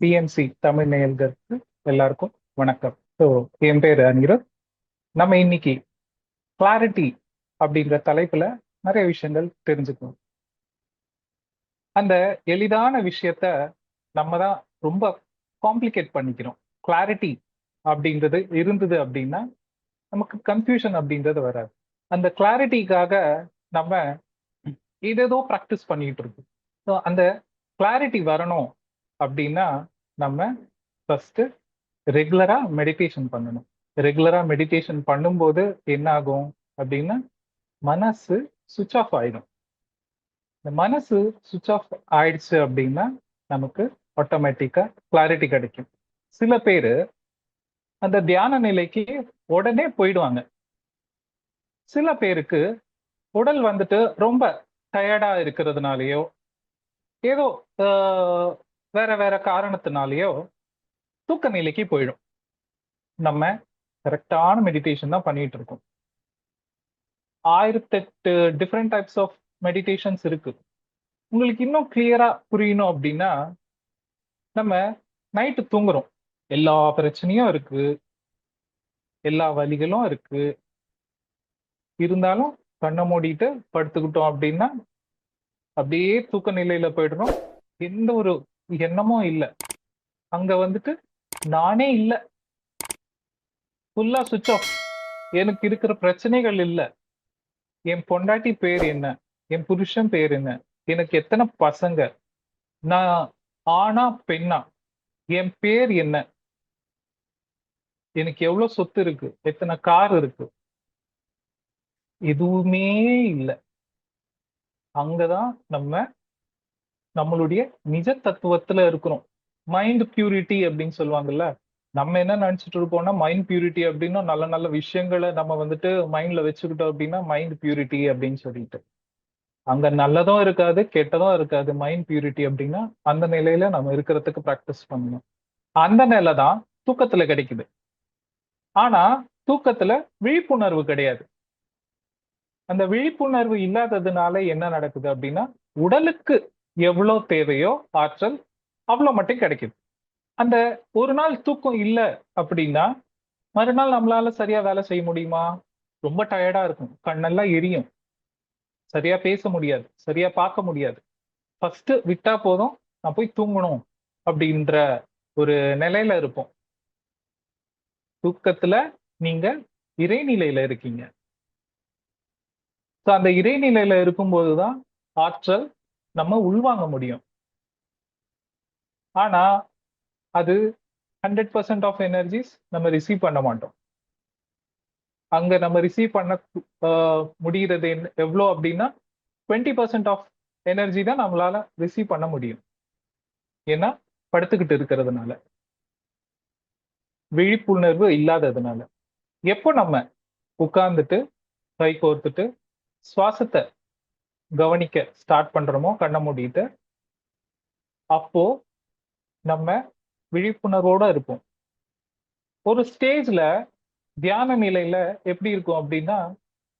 BNC Tamil நேயர்களுக்கு எல்லாருக்கும் வணக்கம். ஸோ என் பேர் அனிருத். நம்ம இன்னைக்கு கிளாரிட்டி அப்படிங்கிற தலைப்புல நிறைய விஷயங்கள் தெரிஞ்சுக்கணும். அந்த எளிதான விஷயத்த நம்ம தான் ரொம்ப காம்ப்ளிகேட் பண்ணிக்கிறோம். கிளாரிட்டி அப்படின்றது இருந்தது அப்படின்னா நமக்கு கன்ஃபியூஷன் அப்படின்றது வராது. அந்த கிளாரிட்டிக்காக நம்ம ஏதேதோ ப்ராக்டிஸ் பண்ணிட்டு இருக்கோம் ஸோ அந்த கிளாரிட்டி வரணும் அப்படின்னா நம்ம ஃபஸ்ட்டு ரெகுலராக மெடிடேஷன் பண்ணணும். ரெகுலராக மெடிடேஷன் பண்ணும்போது என்ன ஆகும் அப்படின்னா மனசு சுவிச் ஆஃப் ஆயிடும். இந்த மனசு சுவிச் ஆஃப் ஆயிடுச்சு அப்படின்னா நமக்கு ஆட்டோமேட்டிக்காக கிளாரிட்டி கிடைக்கும். சில பேர் அந்த தியான நிலைக்கு உடனே போயிடுவாங்க. சில பேருக்கு உடல் வந்துட்டு ரொம்ப டயர்டா இருக்கிறதுனாலயோ ஏதோ வேற வேற காரணத்தினாலேயோ தூக்க நிலைக்கு போயிடும். நம்ம கரெக்டான மெடிடேஷன் தான் பண்ணிட்டு இருக்கோம். ஆயிரத்தெட்டு டிஃப்ரெண்ட் டைப்ஸ் ஆஃப் மெடிடேஷன்ஸ் இருக்கு. உங்களுக்கு இன்னும் கிளியரா புரியணும் அப்படின்னா நம்ம நைட்டு தூங்குறோம். எல்லா பிரச்சனையும் இருக்கு. எல்லா வலிகளும் இருக்கு. இருந்தாலும் கண்ணை மூடிட்டு படுத்துக்கிட்டோம் அப்படின்னா அப்படியே தூக்க நிலையில போயிடுறோம் எந்த ஒரு எண்ணமும் இல்லை. அங்க வந்துட்டு நானே இல்லை. ஃபுல்லா சுவிச் ஆஃப் எனக்கு இருக்கிற பிரச்சனைகள் இல்லை. என் பொண்டாட்டி பேர் என்ன? என் புருஷன் பேர் என்ன? எனக்கு எத்தனை பசங்க? நான் ஆணா பெண்ணா? என் பேர் என்ன? எனக்கு எவ்வளவு சொத்து இருக்கு? எத்தனை கார் இருக்கு? எதுவுமே இல்லை. அங்கதான் நம்ம நம்மளுடைய நிஜ தத்துவத்துல இருக்கிறோம். மைண்ட் பியூரிட்டி அப்படின்னு சொல்லுவாங்கல்ல நம்ம என்ன நினைச்சிட்டு இருப்போம்னா மைண்ட் பியூரிட்டி அப்படின்னா நல்ல நல்ல விஷயங்களை நம்ம வந்துட்டு மைண்ட்ல வச்சுக்கிட்டோம் அப்படின்னா மைண்ட் பியூரிட்டி அப்படின்னு சொல்லிட்டு. அங்க நல்லதும் இருக்காது கெட்டதும் இருக்காது. மைண்ட் பியூரிட்டி அப்படின்னா அந்த நிலையில நம்ம இருக்கிறதுக்கு ப்ராக்டிஸ் பண்ணணும். அந்த நிலை தான் தூக்கத்துல கிடைக்குது. ஆனா தூக்கத்துல விழிப்புணர்வு கிடையாது. அந்த விழிப்புணர்வு இல்லாததுனால என்ன நடக்குது அப்படின்னா உடலுக்கு எவ்வளோ தேவையோ ஆற்றல் அவ்வளோ மட்டும் கிடைக்குது. அந்த ஒரு நாள் தூக்கம் இல்லை அப்படின்னா மறுநாள் நம்மளால சரியா வேலை செய்ய முடியுமா? ரொம்ப டயர்டா இருக்கும். கண்ணெல்லாம் எரியும். சரியா பேச முடியாது. சரியா பார்க்க முடியாது. ஃபர்ஸ்ட் விட்டா போதும். நான் போய் தூங்கணும் அப்படின்ற ஒரு நிலையில இருப்போம். தூக்கத்துல நீங்க இறைநிலையில இருக்கீங்க. ஸோ அந்த இறைநிலையில இருக்கும்போதுதான் ஆற்றல் நம்ம உள்வாங்க முடியும். ஆனா அது ஹண்ட்ரட் பர்சன்ட் ஆஃப் எனர்ஜிஸ் நம்ம ரிசீவ் பண்ண மாட்டோம். அங்க நம்ம ரிசீவ் பண்ண ஆஹ், முடிகிறது எவ்வளோ அப்படின்னா டுவெண்ட்டி பர்சன்ட் ஆஃப் எனர்ஜி தான் நம்மளால ரிசீவ் பண்ண முடியும். ஏன்னா படுத்துக்கிட்டு இருக்கிறதுனால. விழிப்புணர்வு இல்லாததுனால. எப்போ நம்ம உட்கார்ந்துட்டு கை கோர்த்துட்டு சுவாசத்தை கவனிக்க ஸ்டார்ட் பண்றோமோ கண்ணை மூடிட்டு அப்போ நம்ம விழிப்புணர்வோட இருப்போம். ஒரு ஸ்டேஜ்ல தியான நிலையில எப்படி இருக்கும் அப்படின்னா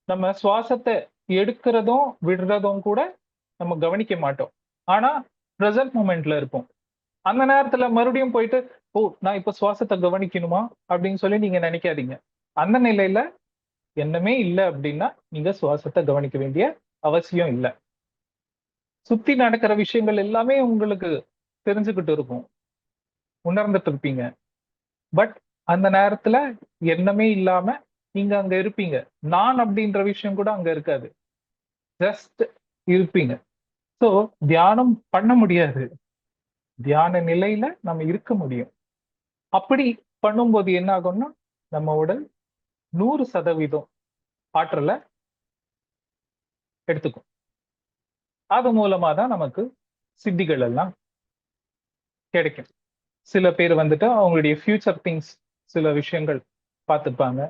நம்ம சுவாசத்தை எடுக்கிறதும் விடுறதும் கூட நம்ம கவனிக்க மாட்டோம். ஆனா ப்ரெசன்ட் மூமெண்ட்ல இருப்போம். அந்த நேரத்துல மறுபடியும் போயிட்டு ஓ நான் இப்ப சுவாசத்தை கவனிக்கணுமா? அப்படின்னு சொல்லி நீங்க நினைக்காதீங்க. அந்த நிலையில எண்ணமே இல்லை அப்படின்னா நீங்க சுவாசத்தை கவனிக்க வேண்டிய அவசியம் இல்லை. சுத்தி நடக்கிற விஷயங்கள் எல்லாமே உங்களுக்கு தெரிஞ்சுக்கிட்டு இருக்கும். உணர்ந்துட்டு இருப்பீங்க. பட் அந்த நேரத்துல எண்ணமே இல்லாம நீங்க அங்க இருப்பீங்க. நான் அப்படின்ற விஷயம் கூட அங்க இருக்காது. ஜஸ்ட் இருப்பீங்க. ஸோ தியானம் பண்ண முடியாது. தியான நிலையில நம்ம இருக்க முடியும். அப்படி பண்ணும்போது என்ன ஆகும்னா நம்ம உடல் நூறு சதவீதம் ஆற்றலை எடுத்துக்கும். அது மூலமா தான் நமக்கு சித்திகள் எல்லாம் கிடைக்கும். சில பேர் வந்துட்டு அவங்களுடைய ஃபியூச்சர் திங்ஸ் சில விஷயங்கள் பார்த்துப்பாங்க.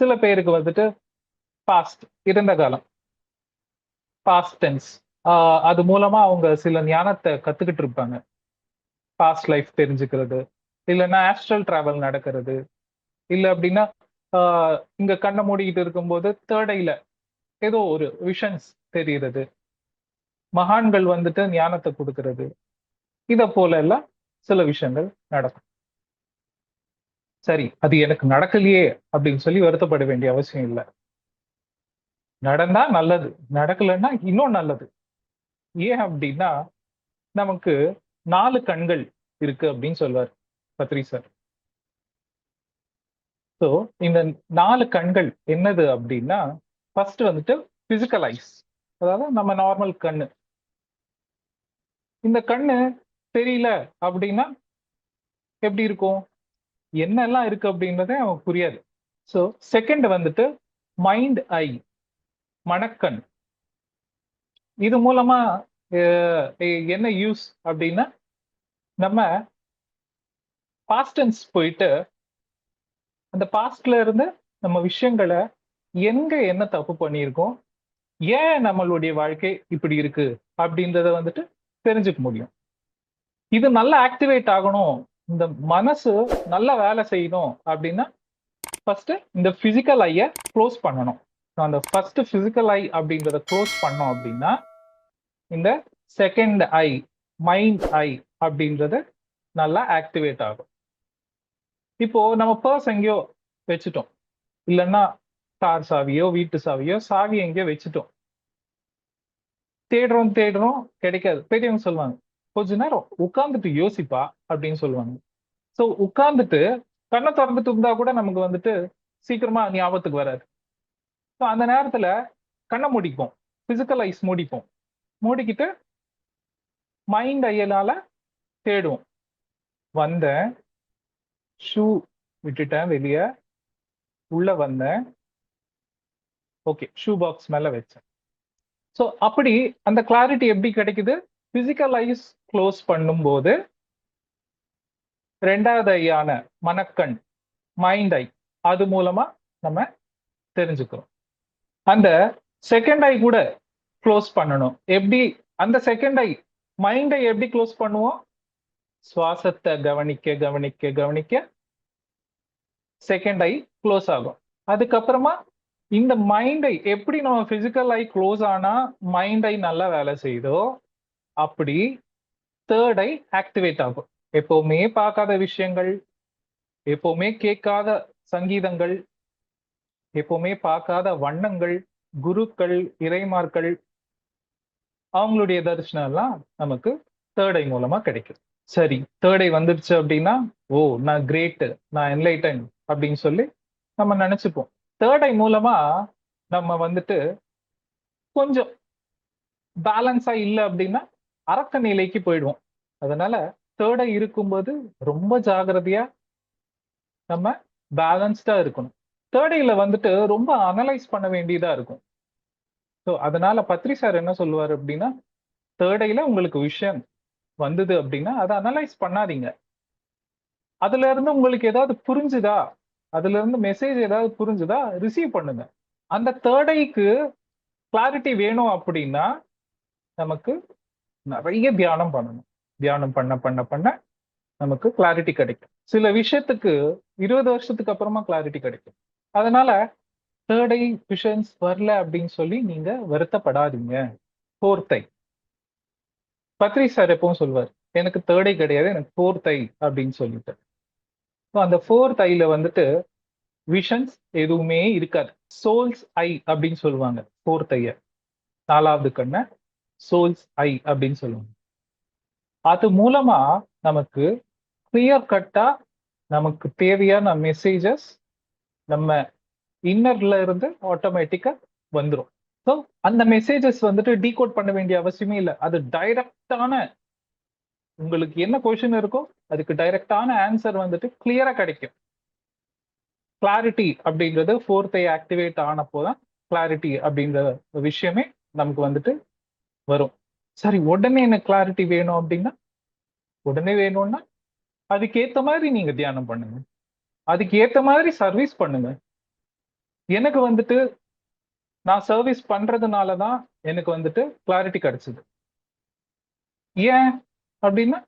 சில பேருக்கு வந்துட்டு பாஸ்ட் இறந்த காலம் பாஸ்ட் டென்ஸ் அது மூலமா அவங்க சில ஞானத்தை கத்துக்கிட்டு இருப்பாங்க. பாஸ்ட் லைஃப் தெரிஞ்சுக்கிறது இல்லைன்னா ஆஸ்ட்ரல் டிராவல் நடக்கிறது இல்லை அப்படின்னா இங்க கண்ணை மூடிக்கிட்டு இருக்கும்போது தேர்ட் ஏதோ ஒரு விஷன்ஸ் தெரியுறது மகான்கள் வந்துட்டு ஞானத்தை கொடுக்கறது. இத போல எல்லாம் சில விஷயங்கள் நடக்கும். சரி அது எனக்கு நடக்கலையே அப்படின்னு சொல்லி வருத்தப்பட வேண்டிய அவசியம் இல்லை. நடந்தா நல்லது நடக்கலன்னா இன்னும் நல்லது. ஏன் அப்படின்னா நமக்கு நாலு கண்கள் இருக்கு அப்படின்னு சொல்வார் பத்ரி சார். ஸோ இந்த நாலு கண்கள் என்னது அப்படின்னா ஃபர்ஸ்ட் வந்துட்டு பிசிக்கல் ஐஸ் அதாவது நம்ம நார்மல் கண்ணு. இந்த கண்ணு தெரியல அப்படின்னா எப்படி இருக்கும்? என்னெல்லாம் இருக்கு அப்படின்றதே அவனுக்கு புரியாது. ஸோ செகண்ட் வந்துட்டு மைண்ட் ஐ மணக்கண் இது மூலமா என்ன யூஸ் அப்படின்னா நம்ம பாஸ்டன்ஸ் போயிட்டு அந்த பாஸ்ட்ல இருந்து நம்ம விஷயங்களை எங்க என்ன தப்பு பண்ணியிருக்கோம்? ஏன் நம்மளுடைய வாழ்க்கை இப்படி இருக்கு? அப்படின்றத வந்துட்டு தெரிஞ்சுக்க முடியும். இது நல்லா ஆக்டிவேட் ஆகணும். இந்த மனசு நல்லா வேலை செய்யணும் அப்படின்னா ஃபர்ஸ்ட் இந்த பிசிக்கல் ஐயை க்ளோஸ் பண்ணணும். அந்த ஃபர்ஸ்ட் பிசிக்கல் ஐ அப்படின்றத க்ளோஸ் பண்ணோம் அப்படின்னா இந்த செகண்ட் ஐ மைண்ட் ஐ அப்படின்றது நல்லா ஆக்டிவேட் ஆகும். இப்போ நம்ம பர்ஸ் எங்கேயோ வச்சுட்டோம். இல்லைன்னா கார் சாவியோ வீட்டு சாவியோ சாவி எங்கேயோ வச்சுட்டோம். தேடுறோம் தேடுறோம் கிடைக்காது. பெரியவங்க சொல்லுவாங்க கொஞ்ச நேரம் உட்காந்துட்டு யோசிப்பா அப்படின்னு சொல்லுவாங்க. ஸோ உட்காந்துட்டு கண்ணை திறந்துட்டு இருந்தா கூட நமக்கு வந்துட்டு சீக்கிரமா ஞாபகத்துக்கு வராது. ஸோ அந்த நேரத்துல கண்ணை மூடிப்போம். Physical ice மூடிப்போம். மூடிக்கிட்டு மைண்ட் ஐயலால தேடுவோம். வந்தேன். ஷூ விட்டுட்டேன் வெளியே. உள்ள வந்தேன். ஓகே ஷூ பாக்ஸ் மேல வச்சேன். ஸோ அப்படி அந்த கிளாரிட்டி எப்படி கிடைக்குது? பிசிக்கல் ஐஸ் க்ளோஸ் பண்ணும்போது ரெண்டாவது ஐயான மனக்கண் மைண்ட் ஐ அது மூலமா நம்ம தெரிஞ்சுக்கிறோம். அந்த செகண்ட் ஐ கூட க்ளோஸ் பண்ணணும். எப்படி? அந்த செகண்ட் ஐ மைண்டை எப்படி க்ளோஸ் பண்ணுவோம்? சுவாசத்தை கவனிக்க கவனிக்க கவனிக்க செகண்ட் ஐ க்ளோஸ் ஆகும். அதுக்கப்புறமா இந்த மைண்டை எப்படி நம்ம பிசிக்கல் ஐ க்ளோஸ் ஆனா மைண்ட் ஐ நல்லா வேலை செய்யுதோ அப்படி தேர்ட் ஐ ஆக்டிவேட் ஆகும். எப்பவுமே பார்க்காத விஷயங்கள் எப்பவுமே கேட்காத சங்கீதங்கள் எப்பவுமே பார்க்காத வண்ணங்கள் குருக்கள் இறைமார்கள் அவங்களுடைய தரிசனம் எல்லாம் நமக்கு தேர்ட் ஐ மூலமா கிடைக்கும். சரி தேர்ட் ஐ வந்துடுச்சு அப்படின்னா ஓ நான் கிரேட் நான் என்லைட்டன் அப்படின்னு சொல்லி நம்ம நினைச்சுப்போம். தேர்ட் ஐ மூலமா நம்ம வந்துட்டு கொஞ்சம் பேலன்ஸா இல்லை அப்படின்னா அரக்க நிலைக்கு போயிடுவோம். அதனால தேர்ட் ஐ இருக்கும்போது ரொம்ப ஜாகிரதையா நம்ம பேலன்ஸ்டா இருக்கணும். தேர்ட் ஐல வந்துட்டு ரொம்ப அனலைஸ் பண்ண வேண்டியதா இருக்கும். ஸோ அதனால பத்ரி சார் என்ன சொல்லுவார் அப்படின்னா தேர்ட் ஐல உங்களுக்கு விஷயம் வந்தது அப்படின்னா அதை அனலைஸ் பண்ணாதீங்க. அதுல இருந்து உங்களுக்கு ஏதாவது புரிஞ்சுதா? அதுல இருந்து மெசேஜ் ஏதாவது புரிஞ்சுதா? ரிசீவ் பண்ணுங்க. அந்த தேர்ட் ஐக்கு கிளாரிட்டி வேணும் அப்படின்னா நமக்கு நிறைய தியானம் பண்ணணும். தியானம் பண்ண பண்ண பண்ண நமக்கு கிளாரிட்டி கிடைக்கும். சில விஷயத்துக்கு இருபது வருஷத்துக்கு அப்புறமா கிளாரிட்டி கிடைக்கும். அதனால தேர்ட் ஐ விஷன்ஸ் வரல அப்படின்னு சொல்லி நீங்க வருத்தப்படாதீங்க. ஃபோர்த் ஐ பத்ரி சார் எப்பவும் சொல்வார் எனக்கு தேர்டே கிடையாது எனக்கு ஃபோர்த் ஐ அப்படின்னு சொல்லிட்டு. ஸோ அந்த ஃபோர்த் ஐயில் வந்துட்டு விஷன்ஸ் எதுவுமே இருக்காது. சோல்ஸ் ஐ அப்படின்னு சொல்லுவாங்க ஃபோர்த் ஐய நாலாவது கண்ணை சோல்ஸ் ஐ அப்படின்னு சொல்லுவாங்க. அது மூலமா நமக்கு கிளியர் கட்டா நமக்கு தேவையான மெசேஜஸ் நம்ம இன்னர்ல இருந்து ஆட்டோமேட்டிக்கா வந்துடும் ஸோ அந்த மெசேஜஸ் வந்துட்டு டீகோட் பண்ண வேண்டிய அவசியமே இல்லை. அது டைரக்டான உங்களுக்கு என்ன கொஷின் இருக்கோ அதுக்கு டைரக்டான ஆன்சர் வந்துட்டு கிளியரா கிடைக்கும். கிளாரிட்டி அப்படின்றது ஃபோர்த் ஐ ஆக்டிவேட் ஆனப்போ தான் கிளாரிட்டி அப்படின்ற விஷயமே நமக்கு வந்துட்டு வரும். சரி உடனே எனக்கு கிளாரிட்டி வேணும் அப்படின்னா உடனே வேணும்னா அதுக்கேற்ற மாதிரி நீங்க தியானம் பண்ணுங்க. அதுக்கு ஏத்த மாதிரி சர்வீஸ் பண்ணுங்க. எனக்கு வந்துட்டு நான் சர்வீஸ் பண்றதுனால தான் எனக்கு வந்துட்டு கிளாரிட்டி கிடைச்சது. ஏன் அப்படின்னா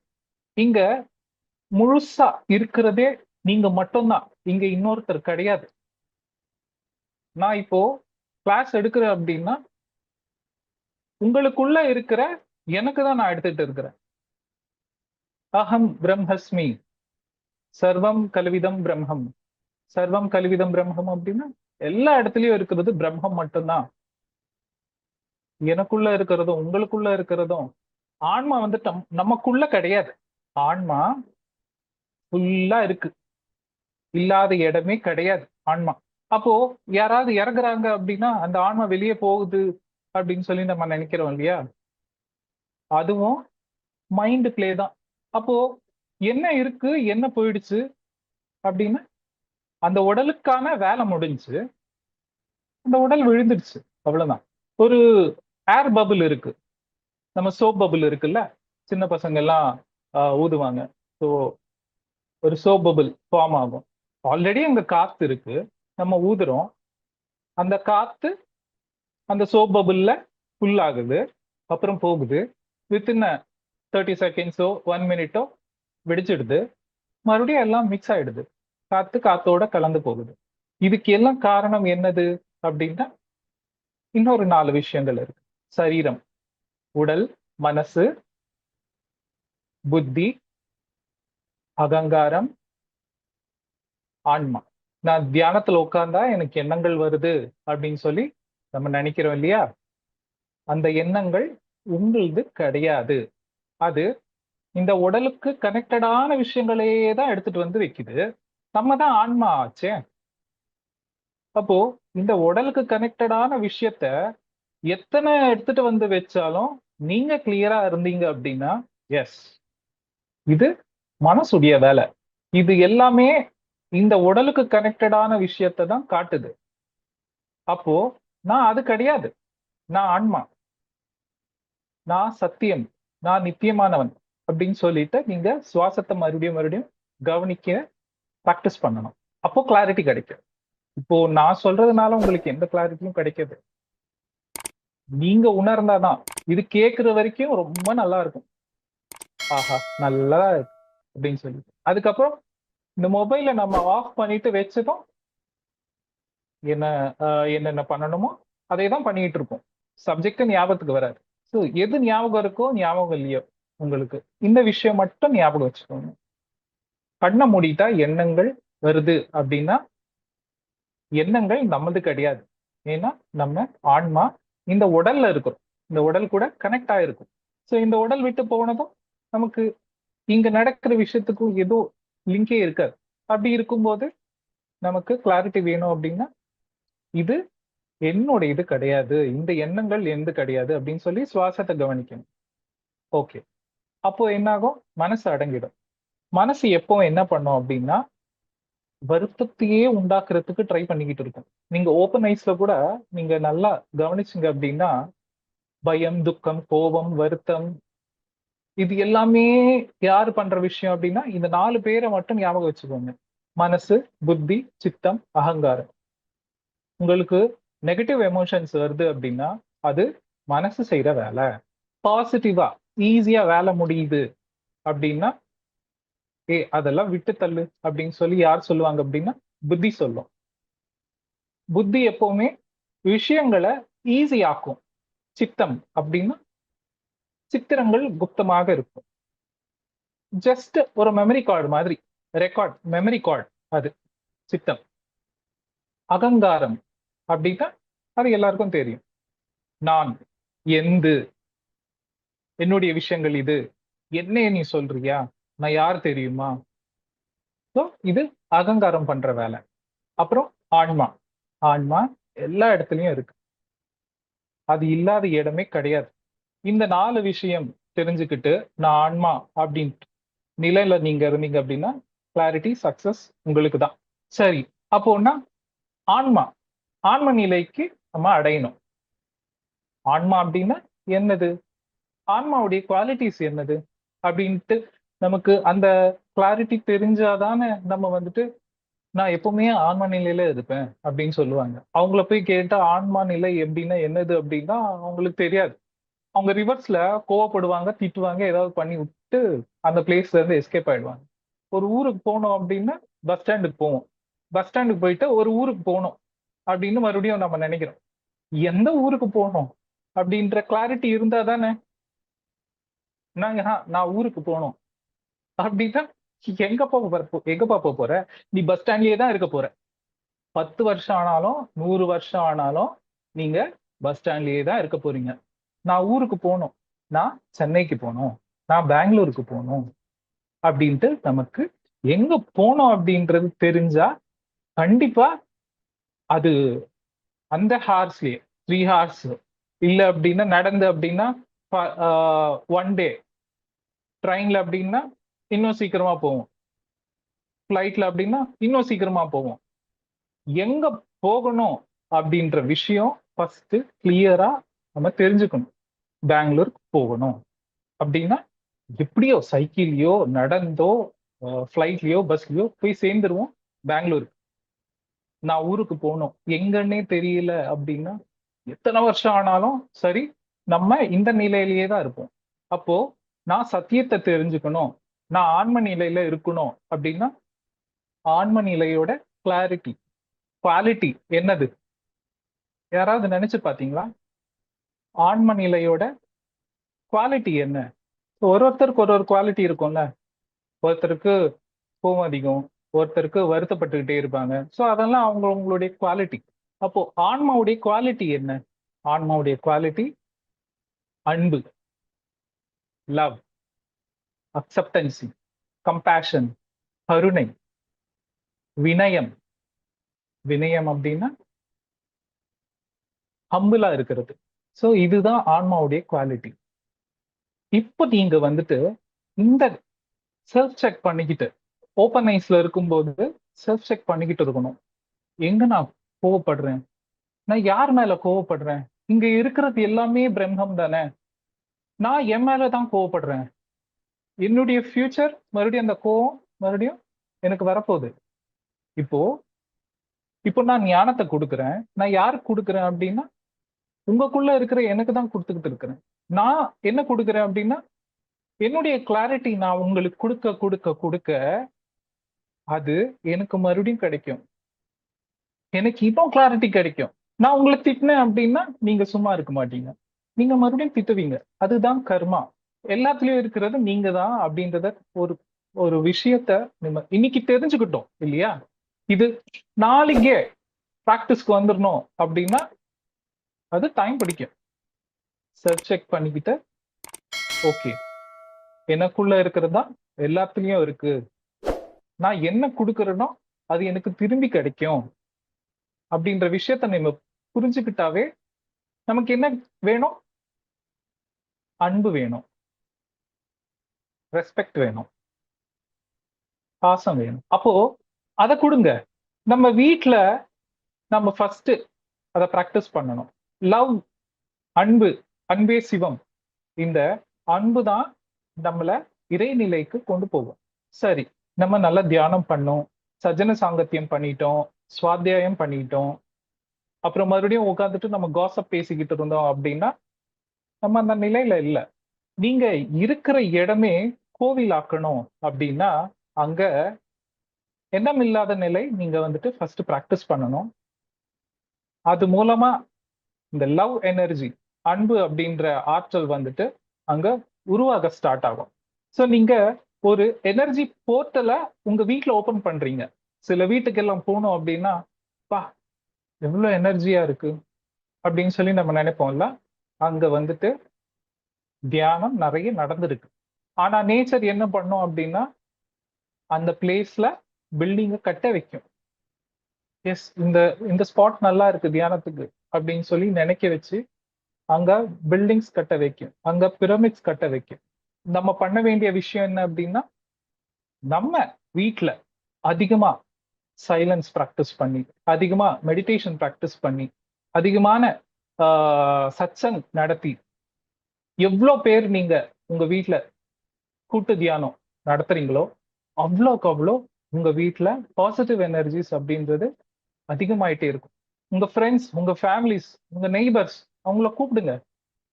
இங்க முழுசா இருக்கிறதே நீங்க மட்டும்தான். இங்க இன்னொருத்தர் கிடையாது. நான் இப்போ கிளாஸ் எடுக்கிறேன் அப்படின்னா உங்களுக்குள்ள இருக்கிற எனக்கு தான் நான் எடுத்துட்டு இருக்கிறேன். அகம் பிரம்மஸ்மி. சர்வம் கல்விதம் பிரம்மம். சர்வம் கல்விதம் பிரம்மம் அப்படின்னா எல்லா இடத்துலயும் இருக்கிறது பிரம்மம் மட்டும்தான். எனக்குள்ள இருக்கிறதும் உங்களுக்குள்ள இருக்கிறதும் ஆன்மா வந்து நமக்குள்ள கிடையாது. ஆன்மா ஃபுல்லா இருக்கு. இல்லாத இடமே கிடையாது ஆன்மா. அப்போ யாராவது இறங்குறாங்க அப்படின்னா அந்த ஆன்மா வெளியே போகுது அப்படின்னு சொல்லி நம்ம நினைக்கிறோம் இல்லையா? அதுவும் மைண்ட் பிளே தான். அப்போ என்ன இருக்கு என்ன போயிடுச்சு அப்படின்னா அந்த உடலுக்கான வேலை முடிஞ்சு அந்த உடல் விழுந்துடுச்சு. அவ்வளவுதான். ஒரு ஏர் பபுள் இருக்கு. நம்ம சோப் பபுள் இருக்குல்ல? சின்ன பசங்க எல்லாம் ஊதுவாங்க. ஸோ ஒரு சோப் பபுள் ஃபார்ம் ஆகும். ஆல்ரெடி அங்க காத்து இருக்கு. நம்ம ஊதுறோம். அந்த காத்து அந்த சோப் பபுள்ல ஃபுல் ஆகுது. அப்புறம் போகுது. வித்தின் தேர்ட்டி செகண்ட்ஸோ ஒன் மினிட்டோ வெடிச்சிடுது. மறுபடியும் எல்லாம் மிக்ஸ் ஆயிடுது. காத்து காத்தோட கலந்து போகுது. இதுக்கு எல்லாம் காரணம் என்னது? அப்படின்னா இன்னொரு நாலு விஷயங்கள் இருக்கு. சரீரம் உடல் மனசு புத்தி அகங்காரம் ஆன்மா. நான் தியானத்துல உட்கார்ந்தா எனக்கு எண்ணங்கள் வருது அப்படின்னு சொல்லி நம்ம நினைக்கிறோம் இல்லையா? அந்த எண்ணங்கள் உங்களது கிடையாது. அது இந்த உடலுக்கு கனெக்டடான விஷயங்களையே தான் எடுத்துட்டு வந்து வைக்குது. நம்ம தான் ஆன்மா ஆச்சே. அப்போ இந்த உடலுக்கு கனெக்டடான விஷயத்த எத்தனை எடுத்துட்டு வந்து வச்சாலும் நீங்க கிளியரா இருந்தீங்க அப்படின்னா எஸ் இது மனசுடைய வேலை. இது எல்லாமே இந்த உடலுக்கு கனெக்டடான விஷயத்தை தான் காட்டுது. அப்போ நான் அது கிடையாது. நான் ஆன்மா. நான் சத்தியம். நான் நித்தியமானவன். அப்படின்னு சொல்லிட்டு நீங்க சுவாசத்தை மறுபடியும் மறுபடியும் கவனிக்க ப்ராக்டிஸ் பண்ணணும். அப்போ கிளாரிட்டி கிடைக்கும். இப்போ நான் சொல்றதுனால உங்களுக்கு எந்த கிளாரிட்டியும் கிடைக்காது. நீங்க உணர்ந்தாதான் இது கேக்குற வரைக்கும் ரொம்ப நல்லா இருக்கும். ஆஹா நல்லா இருக்கு அப்படின்னு சொல்லிட்டு. அதுக்கப்புறம் இந்த மொபைலை நம்ம ஆஃப் பண்ணிட்டு வச்சதும் என்ன ஆஹ் என்னென்ன பண்ணணுமோ அதை தான் பண்ணிட்டு இருக்கோம் சப்ஜெக்ட் ஞாபகத்துக்கு வராது. ஸோ எது ஞாபகம் இருக்கோ ஞாபகம் இல்லையோ உங்களுக்கு இந்த விஷயம் மட்டும் ஞாபகம் வச்சுக்கோங்க. கண்ணை மூடிட்டா எண்ணங்கள் வருது அப்படின்னா எண்ணங்கள் நம்மது கிடையாது. ஏன்னா நம்ம ஆன்மா இந்த உடல்ல இருக்கிறோம். இந்த உடல் கூட கனெக்ட் ஆயிருக்கும். ஸோ இந்த உடல் விட்டு போனதும் நமக்கு இங்க நடக்கிற விஷயத்துக்கும் ஏதோ லிங்கே இருக்காது. அப்படி இருக்கும்போது நமக்கு கிளாரிட்டி வேணும் அப்படின்னா இது என்னோட இது கிடையாது. இந்த எண்ணங்கள் எந்த கிடையாது அப்படின்னு சொல்லி சுவாசத்தை கவனிக்கணும். ஓகே அப்போ என்னாகும்? மனசு அடங்கிடும். மனசு எப்போ என்ன பண்ணும் அப்படின்னா வருத்தத்தையே உண்டாக்குறதுக்கு ட்ரை பண்ணிக்கிட்டு இருக்கும். நீங்க ஓப்பன் ஐஸ்ல கூட நீங்க நல்லா கவனிச்சிங்க அப்படின்னா பயம் துக்கம் கோபம் வருத்தம் இது எல்லாமே யார் பண்ற விஷயம் அப்படின்னா இந்த நாலு பேரை மட்டும் ஞாபகம் வச்சுக்கோங்க. மனசு புத்தி சித்தம் அகங்காரம். உங்களுக்கு நெகட்டிவ் எமோஷன்ஸ் வருது அப்படின்னா அது மனசு செய்யற வேலை. பாசிட்டிவா ஈஸியா வேலை முடியுது அப்படின்னா ஏ அதெல்லாம் விட்டு தள்ளு அப்படின்னு சொல்லி யார் சொல்லுவாங்க அப்படின்னா புத்தி சொல்லும். புத்தி எப்பவுமே விஷயங்களை ஈஸி ஆக்கும். சித்தம் அப்படின்னா சித்திரங்கள் குப்தமாக இருக்கும். ஜஸ்ட் ஒரு மெமரி கார்டு மாதிரி ரெக்கார்ட் மெமரி கார்டு அது சித்தம். அகங்காரம் அப்படின்னா அது எல்லாருக்கும் தெரியும். நான் எந்து என்னுடைய விஷயங்கள் இது என்ன நீ சொல்றியா? நான் யார் தெரியுமா? ஸோ இது அகங்காரம் பண்ற வேலை. அப்புறம் ஆன்மா. ஆன்மா எல்லா இடத்துலயும் இருக்கு. அது இல்லாத இடமே கிடையாது. இந்த நாலு விஷயம் தெரிஞ்சுக்கிட்டு நான் ஆன்மா அப்படின்ட்டு நிலையில நீங்க இருந்தீங்க அப்படின்னா கிளாரிட்டி சக்சஸ் உங்களுக்கு தான். சரி அப்போன்னா ஆன்மா. ஆன்ம நிலைக்கு நம்ம அடையணும். ஆன்மா அப்படின்னா என்னது? ஆன்மாவுடைய குவாலிட்டிஸ் என்னது? அப்படின்ட்டு நமக்கு அந்த கிளாரிட்டி தெரிஞ்சாதானே நம்ம வந்துட்டு நான் எப்பவுமே ஆன்மா நிலையில இருப்பேன் அப்படின்னு சொல்லுவாங்க. அவங்கள போய் கேட்டா ஆன்மா நிலை எப்படின்னா என்னது? அப்படின்னா அவங்களுக்கு தெரியாது. அவங்க ரிவர்ஸ்ல கோவப்படுவாங்க திட்டுவாங்க ஏதாவது பண்ணி விட்டு அந்த பிளேஸ்ல இருந்து எஸ்கேப் ஆயிடுவாங்க. ஒரு ஊருக்கு போனோம் அப்படின்னா பஸ் ஸ்டாண்டுக்கு போவோம். பஸ் ஸ்டாண்டுக்கு போயிட்டு ஒரு ஊருக்கு போகணும் அப்படின்னு மறுபடியும் நம்ம நினைக்கிறோம். எந்த ஊருக்கு போகணும் அப்படின்ற கிளாரிட்டி இருந்தா தானே நாங்க நான் ஊருக்கு போனோம். அப்படின்னா எங்க போக போற? எங்கப்பா போக போற? நீ பஸ் ஸ்டாண்ட்லயே தான் இருக்க போற. பத்து வருஷம் ஆனாலும் நூறு வருஷம் ஆனாலும் நீங்க பஸ் ஸ்டாண்ட்லயே தான் இருக்க போறீங்க. நான் ஊருக்கு போகணும். நான் சென்னைக்கு போகணும். நான் பெங்களூருக்கு போகணும். அப்படின்ட்டு நமக்கு எங்க போனோம் அப்படின்றது தெரிஞ்சா கண்டிப்பா அது அந்த ஹார்ஸ்லயே த்ரீ ஹார்ஸ் இல்ல அப்படின்னா நடந்து அப்படின்னா ஒன் டே ட்ரெயின்ல அப்படின்னா இன்னும் சீக்கிரமா போவோம். ஃப்ளைட்ல அப்படின்னா இன்னும் சீக்கிரமா போவோம். எங்க போகணும் அப்படின்ற விஷயம் ஃபர்ஸ்ட் கிளியரா நம்ம தெரிஞ்சுக்கணும். பெங்களூருக்கு போகணும். அப்படின்னா எப்படியோ சைக்கிள்லயோ நடந்தோ ஃப்ளைட்லயோ பஸ்லயோ போய் சேர்ந்துருவோம் பெங்களூருக்கு. நான் ஊருக்கு போகணும். எங்கன்னே தெரியல அப்படின்னா எத்தனை வருஷம் ஆனாலும் சரி நம்ம இந்த நிலையிலேயே தான் இருப்போம். அப்போ நான் சத்தியத்தை தெரிஞ்சுக்கணும். நான் ஆன்ம நிலையில இருக்கணும் அப்படின்னா ஆன்ம நிலையோட கிளாரிட்டி குவாலிட்டி என்னது? யாராவது நினைச்சு பாத்தீங்களா ஆன்ம நிலையோட குவாலிட்டி என்ன ஒரு ஒருத்தருக்கு ஒரு ஒரு குவாலிட்டி இருக்கும்ல. ஒருத்தருக்கு கோவம் அதிகம் ஒருத்தருக்கு வருத்தப்பட்டுக்கிட்டே இருப்பாங்க. ஸோ அதெல்லாம் அவங்க அவங்களுடைய குவாலிட்டி அப்போ ஆன்மாவுடைய குவாலிட்டி என்ன? ஆன்மாவுடைய குவாலிட்டி அன்பு லவ் அக்செப்டன்சி கம்பேஷன் கருணை வினயம் வினயம் அப்படின்னா ஹம்பிளா இருக்கிறது. ஸோ இதுதான் ஆன்மாவுடைய குவாலிட்டி இப்போ நீங்க வந்துட்டு இந்த செல்ஃப் செக் பண்ணிக்கிட்டு ஓப்பன் ஐஸ்ல இருக்கும்போது செல்ஃப் செக் பண்ணிக்கிட்டு இருக்கணும். எங்க நான் கோவப்படுறேன்? நான் யார் மேல கோவப்படுறேன்? இங்க இருக்கிறது எல்லாமே பிரம்மம் தானே நான் என் மேல தான் கோவப்படுறேன். என்னுடைய ஃபியூச்சர் மறுபடியும் அந்த கோவம் மறுபடியும் எனக்கு வரப்போகுது. இப்போ இப்போ நான் ஞானத்தை கொடுக்குறேன். நான் யாருக்கு கொடுக்குறேன் அப்படின்னா உங்களுக்குள்ள இருக்கிற எனக்கு தான் கொடுத்துக்கிட்டு இருக்கிறேன். நான் என்ன கொடுக்குறேன் அப்படின்னா என்னுடைய கிளாரிட்டி நான் உங்களுக்கு கொடுக்க கொடுக்க கொடுக்க அது எனக்கு மறுபடியும் கிடைக்கும். எனக்கு இன்னும் கிளாரிட்டி கிடைக்கும். நான் உங்களை திட்டினேன் அப்படின்னா நீங்க சும்மா இருக்க மாட்டீங்க. நீங்க மறுபடியும் திட்டுவீங்க. அதுதான் கர்மா. எல்லாத்துலயும் இருக்கிறது நீங்க தான் அப்படின்றத ஒரு ஒரு விஷயத்த நம்ம இன்னைக்கு தெரிஞ்சுக்கிட்டோம் இல்லையா? இது நாளைக்கே ப்ராக்டிஸ்க்கு வந்துடணும் அப்படின்னா அது டைம் பிடிக்கும். செல்ஃப் செக் பண்ணிக்கிட்டு ஓகே எனக்குள்ள இருக்கிறது தான் எல்லாத்துலயும் இருக்கு. நான் என்ன கொடுக்கறேனோ அது எனக்கு திரும்பி கிடைக்கும். அப்படின்ற விஷயத்த நம்ம புரிஞ்சுக்கிட்டாவே நமக்கு என்ன வேணும்? அன்பு வேணும். ரெஸ்பெக்ட் வேணும். பாசம் வேணும். அப்போ அதை கொடுங்க. நம்ம வீட்டில் நம்ம ஃபர்ஸ்ட் அதை ப்ராக்டிஸ் பண்ணணும். லவ் அன்பு அன்பே சிவம். இந்த அன்பு தான் நம்மளை இறைநிலைக்கு கொண்டு போகும். சரி நம்ம நல்லா தியானம் பண்ணோம். சஜன சாங்கத்தியம் பண்ணிட்டோம். சுவாத்தியாயம் பண்ணிட்டோம். அப்புறம் மறுபடியும் உட்காந்துட்டு நம்ம காசப் பேசிக்கிட்டு இருந்தோம் அப்படின்னா நம்ம அந்த நிலையில இல்லை. நீங்க இருக்கிற இடமே கோவில் ஆக்கணும் அப்படின்னா அங்க எண்ணம் இல்லாத நிலை நீங்க வந்துட்டு ஃபர்ஸ்ட் ப்ராக்டிஸ் பண்ணணும். அது மூலமா இந்த லவ் எனர்ஜி அன்பு அப்படின்ற ஆற்றல் வந்துட்டு அங்க உருவாக ஸ்டார்ட் ஆகும். ஸோ நீங்க ஒரு எனர்ஜி போர்ட்டலை உங்க வீட்டில் ஓப்பன் பண்றீங்க. சில வீட்டுக்கெல்லாம் போனோம் அப்படின்னா பா எவ்வளவு எனர்ஜியா இருக்கு? அப்படின்னு சொல்லி நம்ம நினைப்போம்ல அங்க வந்துட்டு தியானம் நிறைய நடந்திருக்கு. ஆனா நேச்சர் என்ன பண்ணும் அப்படின்னா அந்த பிளேஸ்ல பில்டிங்கை கட்ட வைக்கும். எஸ் இந்த இந்த ஸ்பாட் நல்லா இருக்கு தியானத்துக்கு அப்படின்னு சொல்லி நினைக்க வச்சு அங்க பில்டிங்ஸ் கட்ட வைக்கும். அங்க பிரமிட்ஸ் கட்ட வைக்கும். நம்ம பண்ண வேண்டிய விஷயம் என்ன அப்படின்னா நம்ம வீட்டில் அதிகமா சைலன்ஸ் ப்ராக்டிஸ் பண்ணி அதிகமா மெடிடேஷன் ப்ராக்டிஸ் பண்ணி அதிகமான சத்சங் நடத்தி எவ்வளோ பேர் நீங்க உங்க வீட்டில் கூட்டு தியானம் நடத்துறீங்களோ அவ்வளோக்கு அவ்வளோ உங்க வீட்டில் பாசிட்டிவ் எனர்ஜிஸ் அப்படின்றது அதிகமாயிட்டே இருக்கும். உங்க ஃப்ரெண்ட்ஸ் உங்க ஃபேமிலிஸ் உங்க நெய்பர்ஸ் அவங்கள கூப்பிடுங்க.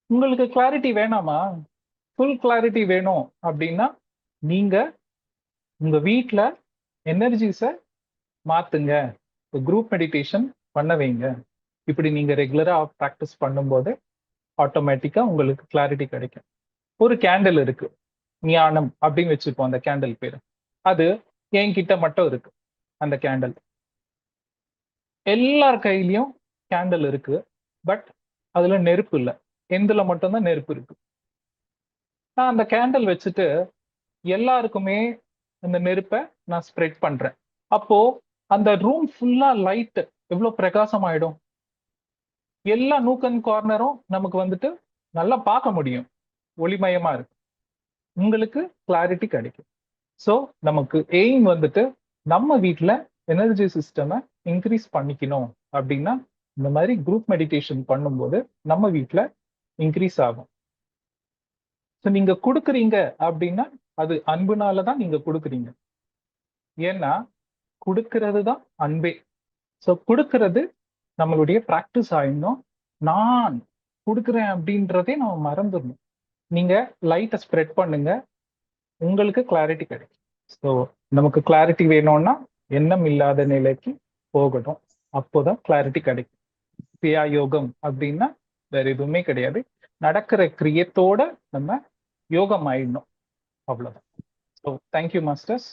உங்களுக்கு கிளாரிட்டி வேணாமா? ஃபுல் கிளாரிட்டி வேணும் அப்படின்னா நீங்க உங்க வீட்டில் எனர்ஜிஸை மாத்துங்க. குரூப் மெடிடேஷன் பண்ண வைங்க. இப்படி நீங்க ரெகுலரா ப்ராக்டிஸ் பண்ணும்போது ஆட்டோமேட்டிக்கா உங்களுக்கு கிளாரிட்டி கிடைக்கும். ஒரு கேண்டில் இருக்கு. ஞானம் அப்படின்னு வச்சுப்போம் அந்த கேண்டில் பேரு. அது என்கிட்ட மட்டும் இருக்கு அந்த கேண்டில் எல்லார் கையிலயும் கேண்டில் இருக்கு பட் அதுல நெருப்பு இல்லை. எந்தில் மட்டும்தான் நெருப்பு இருக்கு. நான் அந்த கேண்டில் வச்சுட்டு எல்லாருக்குமே அந்த நெருப்பை நான் ஸ்ப்ரெட் பண்றேன். அப்போ அந்த ரூம் ஃபுல்லா லைட் எவ்வளவு பிரகாசம் ஆயிடும் எல்லா நூக்கன் கார்னரும் நமக்கு வந்துட்டு நல்லா பார்க்க முடியும். ஒளிமயமா இருக்கு. உங்களுக்கு கிளாரிட்டி கிடைக்கும். ஸோ நமக்கு எய்ம் வந்துட்டு நம்ம வீட்டில் எனர்ஜி சிஸ்டமை இன்க்ரீஸ் பண்ணிக்கணும். அப்படின்னா இந்த மாதிரி குரூப் மெடிடேஷன் பண்ணும்போது நம்ம வீட்டில் இன்க்ரீஸ் ஆகும். ஸோ நீங்க கொடுக்குறீங்க அப்படின்னா அது அன்புனால தான் நீங்க கொடுக்குறீங்க. ஏன்னா கொடுக்கறது தான் அன்பே. ஸோ கொடுக்கறது நம்மளுடைய ப்ராக்டிஸ் ஆயிடணும். நான் கொடுக்குறேன் அப்படின்றதே நம்ம மறந்துடணும். நீங்க லைட்டை ஸ்ப்ரெட் பண்ணுங்க. உங்களுக்கு கிளாரிட்டி கிடைக்கும். ஸோ நமக்கு கிளாரிட்டி வேணும்னா எண்ணம் இல்லாத நிலைக்கு போகணும் அப்போதான் கிளாரிட்டி கிடைக்கும். கிரியா யோகம் அப்படின்னா வேற எதுவுமே கிடையாது. நடக்கிற கிரியத்தோட நம்ம யோகம் ஆயிடணும். அவ்வளோதான் ஸோ தேங்க்யூ மாஸ்டர்ஸ்